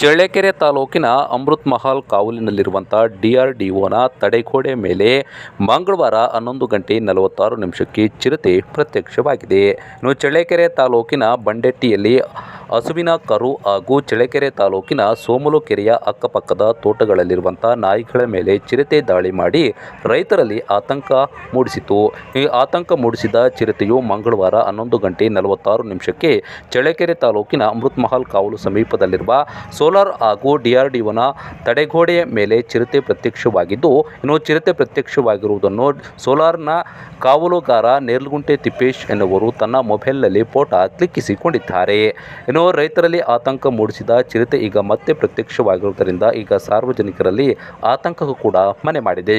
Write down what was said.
ಚಳ್ಳಕೆರೆ ತಾಲೂಕಿನ ಅಮೃತ್ ಮಹಲ್ ಕಾವಲಿನಲ್ಲಿರುವಂಥ D R D ಒನ ತಡೆಗೋಡೆ ಮೇಲೆ ಮಂಗಳವಾರ ಹನ್ನೊಂದು ಗಂಟೆ ನಲವತ್ತಾರು ನಿಮಿಷಕ್ಕೆ ಚಿರತೆ ಪ್ರತ್ಯಕ್ಷವಾಗಿದೆ. ಇನ್ನು ಚಳ್ಳಕೆರೆ ತಾಲೂಕಿನ ಬಂಡೆಟ್ಟಿಯಲ್ಲಿ ಹಸುವಿನ ಕರು ಹಾಗೂ ಚಳ್ಳಕೆರೆ ತಾಲೂಕಿನ ಸೋಮಲು ಕೆರೆಯ ಅಕ್ಕಪಕ್ಕದ ತೋಟಗಳಲ್ಲಿರುವಂಥ ನಾಯಿಗಳ ಮೇಲೆ ಚಿರತೆ ದಾಳಿ ಮಾಡಿ ರೈತರಲ್ಲಿ ಆತಂಕ ಮೂಡಿಸಿತು ಈ ಆತಂಕ ಮೂಡಿಸಿದ ಚಿರತೆಯು ಮಂಗಳವಾರ ಹನ್ನೊಂದು ಗಂಟೆ ನಲವತ್ತಾರು ನಿಮಿಷಕ್ಕೆ ಚಳ್ಳಕೆರೆ ತಾಲೂಕಿನ ಅಮೃತ್ ಮಹಲ್ ಕಾವಲು ಸಮೀಪದಲ್ಲಿರುವ ಸೋಲಾರ್ ಹಾಗೂ ಡಿಆರ್ಡಿಒನ ತಡೆಗೋಡೆಯ ಮೇಲೆ ಚಿರತೆ ಪ್ರತ್ಯಕ್ಷವಾಗಿದ್ದು, ಇನ್ನು ಚಿರತೆ ಪ್ರತ್ಯಕ್ಷವಾಗಿರುವುದನ್ನು ಸೋಲಾರ್ನ ಕಾವಲುಗಾರ ನೇರ್ಲಗುಂಟೆ ತಿಪ್ಪೇಶ್ ಎನ್ನುವರು ತನ್ನ ಮೊಬೈಲ್ನಲ್ಲಿ ಫೋಟೋ ಕ್ಲಿಕ್ಕಿಸಿಕೊಂಡಿದ್ದಾರೆ. ಇನ್ನು ರೈತರಲ್ಲಿ ಆತಂಕ ಮೂಡಿಸಿದ ಚಿರತೆ ಈಗ ಮತ್ತೆ ಪ್ರತ್ಯಕ್ಷವಾಗಿರುವುದರಿಂದ ಈಗ ಸಾರ್ವಜನಿಕರಲ್ಲಿ ಆತಂಕ ಕೂಡ ಮನೆ ಮಾಡಿದೆ.